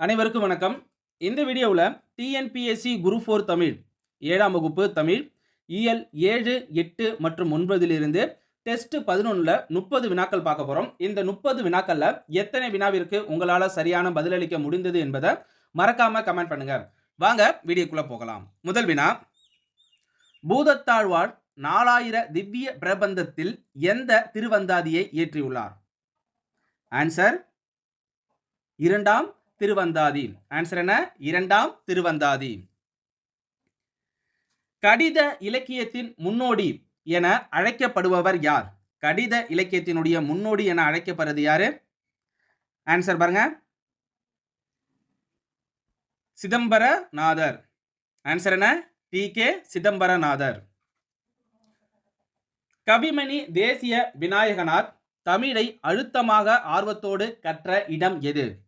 அனைவருக்கும் வணக்கம். இந்த வீடியோவில் டிஎன்பிஎஸ்சி குரு ஃபோர் தமிழ் ஏழாம் வகுப்பு தமிழ் இயல் ஏழு எட்டு மற்றும் ஒன்பதிலிருந்து டெஸ்ட் பதினொன்றில் முப்பது வினாக்கள் பார்க்க போகிறோம் இந்த முப்பது வினாக்களில் எத்தனை வினாவிற்கு உங்களால் சரியான பதிலளிக்க முடிந்தது என்பதை மறக்காமல் கமெண்ட் பண்ணுங்கள் வாங்க வீடியோக்குள்ளே போகலாம். முதல் வினா பூதத்தாழ்வார் நாலாயிர திவ்ய பிரபந்தத்தில் எந்த திருவந்தாதியை இயற்றியுள்ளார் ஆன்சர் இரண்டாம் திருவந்தாதி ஆன்சர் என்ன? இரண்டாம் திருவந்தாதி கடித இலக்கியத்தின் முன்னோடி என அழைக்கப்படுபவர் யார்? கடித இலக்கியத்தினுடைய முன்னோடி என அழைக்கப்படுறது யாரு? ஆன்சர் பாருங்க. சிதம்பரநாதர். ஆன்சர் என்ன? டி. கே. சிதம்பரநாதர். கவிமணி தேசிய விநாயகனார் தமிழை அழுத்தமாக ஆர்வத்தோடு கற்ற இடம் எது?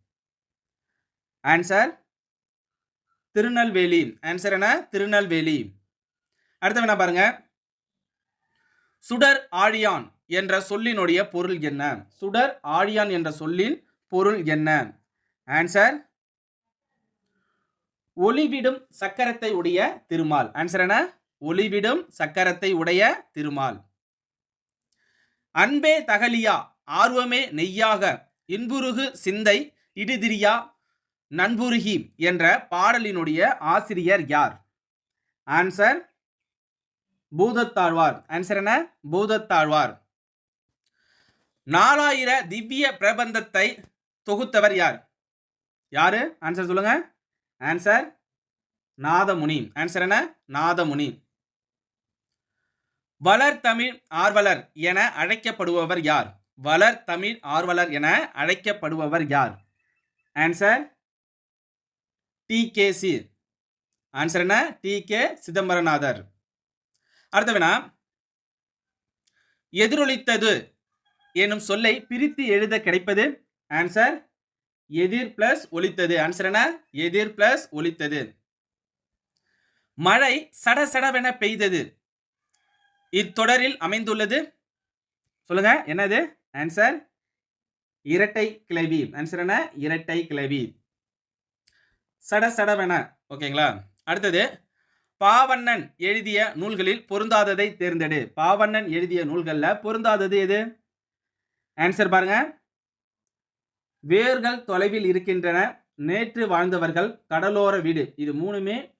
ஆன்சர் திருநெல்வேலி. ஆன்சர் என்ன? திருநெல்வேலி. அடுத்த வேணா பாருங்க. சுடர் ஆழியான் என்ற சொல்லினுடைய பொருள் என்ன? சுடர் ஆழியான் என்ற சொல்லின் பொருள் என்ன? ஆன்சர் ஒளிவிடும் சக்கரத்தை உடைய திருமால். ஆன்சர் என்ன? ஒளிவிடும் சக்கரத்தை உடைய திருமால். அன்பே தகலியா ஆர்வமே நெய்யாக இன்புருகு சிந்தை இடுதிரியா நண்புருகி என்ற பாடலினுடைய ஆசிரியர் யார்? ஆன்சர் பூதத்தாழ்வார். ஆன்சர் என்ன? பூதத்தாழ்வார். நாலாயிர திவ்ய பிரபந்தத்தை தொகுத்தவர் யார்? யாரு? ஆன்சர் சொல்லுங்க. ஆன்சர் நாதமுனி. ஆன்சர் என்ன? நாதமுனி. வளர் தமிழ் ஆர்வலர் என அழைக்கப்படுபவர் யார்? வளர் தமிழ் ஆர்வலர் என அழைக்கப்படுபவர் யார்? ஆன்சர் டிகேசி ஆன்சர் என்ன? T K Chidambaranathar. அடுத்த வினா. எதிரொலித்தது எனும் சொல்லை பிரித்து எழுத கிடைப்பது? ஆன்சர் எதிர் பிளஸ் ஒலித்தது. ஆன்சர் என்ன? எதிர் பிளஸ் ஒலித்தது. மழை சடசடவென பெய்தது. இத்தொடரில் அமைந்துள்ளது. சொல்லுங்க என்னது? ஆன்சர் இரட்டை கிளவி. ஆன்சர் என்ன? இரட்டை கிளவி. சட சடவென. ஓகேங்களா? அடுத்தது பாவண்ணன் எழுதிய நூல்களில் பொருந்தாததை தேர்ந்தெடு. பாவண்ணன் எழுதிய நூல்களில் பொருந்தாதது எது? ஆன்சர் பாருங்க. வேர்கள் தொலைவில் இருக்கின்றன. நேற்று வாழ்ந்தவர்கள் கடலோர வீடு. இது மூணுமே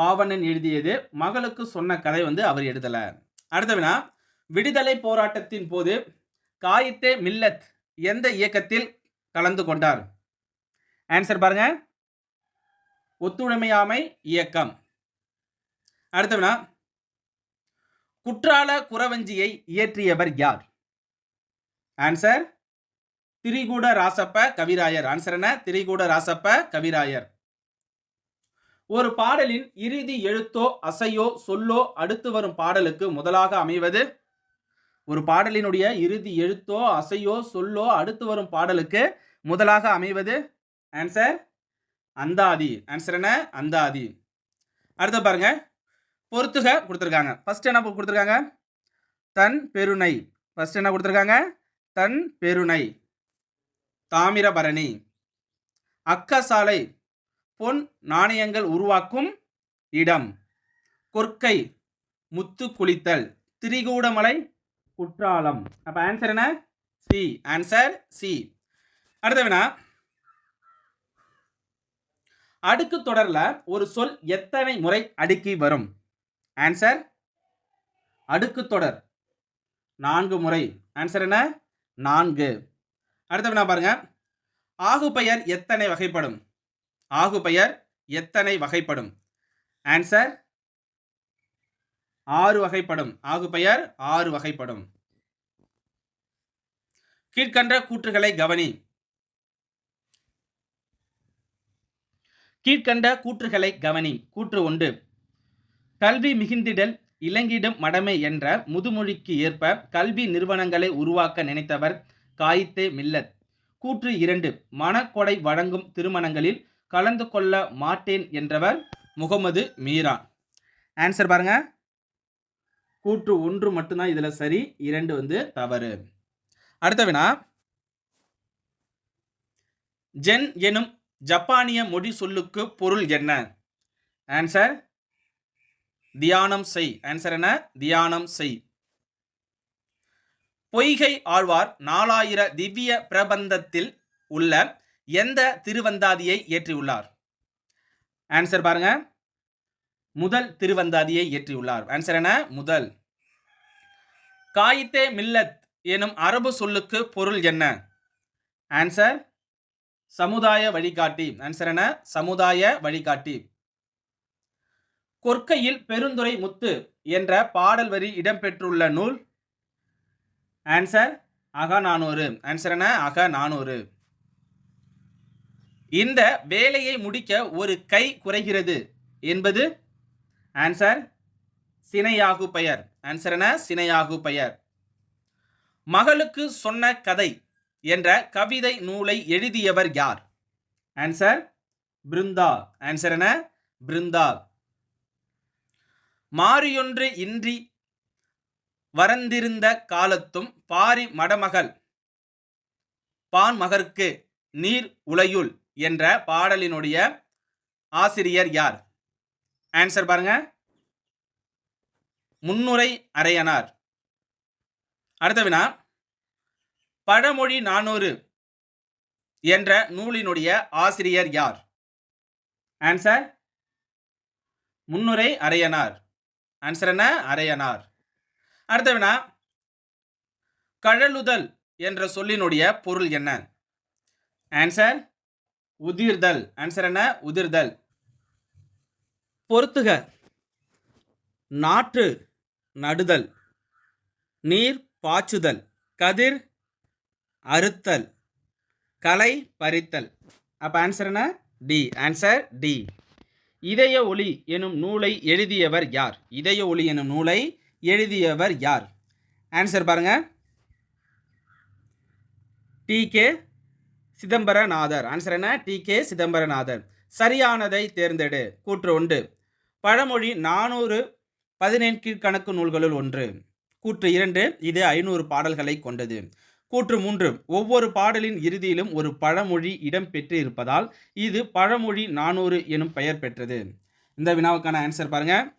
பாவண்ணன் எழுதியது. மகளுக்கு சொன்ன கதை வந்து அவர் எழுதல. அடுத்தவினா விடுதலை போராட்டத்தின் போது காயித்தே மில்லத் எந்த இயக்கத்தில் கலந்து கொண்டார்? ஆன்சர் பாருங்க. ஒத்துழைமையாமை இயக்கம். அடுத்த வினா குற்றால குறவஞ்சியை இயற்றியவர் யார்? ஆன்சர் திரிகூட ராசப்ப கவிராயர். ஆன்சர் என்ன? திரிகூட ராசப்ப கவிராயர். ஒரு பாடலின் இறுதி எழுத்தோ அசையோ சொல்லோ அடுத்து வரும் பாடலுக்கு முதலாக அமைவது? ஒரு பாடலினுடைய இறுதி எழுத்தோ அசையோ சொல்லோ அடுத்து வரும் பாடலுக்கு முதலாக அமைவது? ஆன்சர் அந்தாதி. ஆன்சர் என்ன? அந்தாதி. அடுத்து பாருங்க. பொறுத்துக கொடுத்துருக்காங்க. ஃபர்ஸ்ட் என்ன கொடுத்துருக்காங்க? தன் பெருணை. ஃபர்ஸ்ட் என்ன கொடுத்துருக்காங்க? தன் பெருணை. தாமிரபரணி. அக்கசாலை. பொன் நாணயங்கள் உருவாக்கும் இடம். கொற்கை. முத்து குளித்தல். திரிகூடமலை. குற்றாலம். அப்ப ஆன்சர் என்ன? சி ஆன்சர் சி அடுத்தவினா? அடுக்கு தொடரில் ஒரு சொல் எத்தனை முறை அடுக்கி வரும்? ஆன்சர் அடுக்கு தொடர். நான்கு முறை. ஆன்சர் என்ன? நான்கு. அடுத்த வினா பாருங்க. ஆகு பெயர் எத்தனை வகைப்படும்? ஆகு பெயர் எத்தனை வகைப்படும்? ஆன்சர் ஆறு வகைப்படும். ஆகு பெயர் ஆறு வகைப்படும். கீழ்கண்ட கூற்றுகளை கவனி. கீழ்கண்ட கூற்றுகளை கவனி. கூற்று ஒன்று. கல்வி மிகுந்திடல் இலங்கிடும் மடமை என்ற முதுமொழிக்கு ஏற்ப கல்வி நிறுவனங்களை உருவாக்க நினைத்தவர் காயித்தே மில்லத். கூற்று இரண்டு. மனக்கொடை வழங்கும் திருமணங்களில் கலந்து கொள்ள மாட்டேன் என்றவர் முகமது மீரா. ஆன்சர் பாருங்க. கூற்று ஒன்று மட்டும்தான் இதுல சரி இரண்டு வந்து தவறு. அடுத்த வினா. ஜென் எனும் ஜப்பானிய மொழி சொல்லுக்கு பொருள் என்ன? ஆன்சர் தியானம் செய். ஆன்சர் என்ன? தியானம் செய். பொய்கை ஆழ்வார் நாலாயிர திவ்ய பிரபந்தத்தில் உள்ள எந்த திருவந்தாதியை இயற்றியுள்ளார் ஆன்சர் பாருங்க. முதல் திருவந்தாதியை இயற்றியுள்ளார் ஆன்சர் என்ன? முதல். காயித்தே மில்லத் எனும் அரபு சொல்லுக்கு பொருள் என்ன? ஆன்சர் சமுதாய வழிகாட்டி. ஆன்சர் என்ன? சமுதாய வழிகாட்டி. கொற்கையில் பெருந்துரை முத்து என்ற பாடல் வரி இடம்பெற்றுள்ள நூல். ஆன்சர் அக நானூறு. ஆன்சர் என்ன? அக நானூறு. இந்த வேலையை முடிக்க ஒரு கை குறைகிறது என்பது? ஆன்சர் சினையாகு பெயர். ஆன்சர் என சினையாகு பெயர். மகளுக்கு சொன்ன கதை. என்ற கவிதை நூலை எழுதியவர் யார்? ஆன்சர் பிருந்தா. ஆன்சர் என்ன? பிருந்தா. மாறியொன்று இன்றி வரந்திருந்த காலத்தும் பாரி மடமகள் பான்மகர்க்கு நீர் உலையுள் என்ற பாடலினுடைய ஆசிரியர் யார்? ஆன்சர் பாருங்க. முன்னுரை அரையனார். அடுத்த வினா. பழமொழி நானூறு என்ற நூலினுடைய ஆசிரியர் யார்? ஆன்சர் முன்னுரை அரையனார். ஆன்சர் என்ன? அரையனார். அடுத்த வினா கழலுதல் என்ற சொல்லினுடைய பொருள் என்ன? ஆன்சர் உதிர்தல். ஆன்சர் என்ன? உதிர்தல். பொறுத்துக. நாற்று நடுதல். நீர் பாய்ச்சுதல். கதிர் அறுத்தல். கலை பறித்தல். அப்போ ஆன்சர் என்ன? டி ஆன்சர் டி இதய ஒளி எனும் நூலை எழுதியவர் யார்? இதய ஒளி எனும் நூலை எழுதியவர் யார்? ஆன்சர் பாருங்க. T K Chidambaranathar. ஆன்சர் என்ன? T K Chidambaranathar. சரியானதை தேர்ந்தெடு. கூற்று ஒன்று. பழமொழி நானூறு பதினெண்கு கணக்கு நூல்களுள் ஒன்று. கூற்று இரண்டு. இது ஐநூறு பாடல்களை கொண்டது. கூற்று மூன்று. ஒவ்வொரு பாடலின் இறுதியிலும் ஒரு பழமொழி இடம்பெற்று இருப்பதால் இது பழமொழி நானூறு எனும் பெயர் பெற்றது. இந்த வினாவுக்கான ஆன்சர் பாருங்க.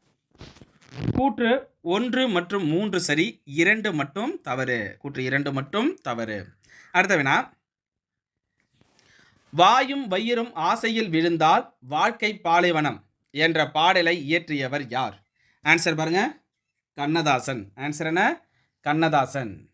கூற்று ஒன்று மற்றும் மூன்று சரி இரண்டு மட்டும் தவறு. கூற்று இரண்டு மட்டும் தவறு. அடுத்த வினா. வாயும் வயிறும் ஆசையில் விழுந்தால் வாழ்க்கை பாலைவனம் என்ற பாடலை இயற்றியவர் யார்? ஆன்சர் பாருங்க. கண்ணதாசன். ஆன்சர் என்ன? கண்ணதாசன்.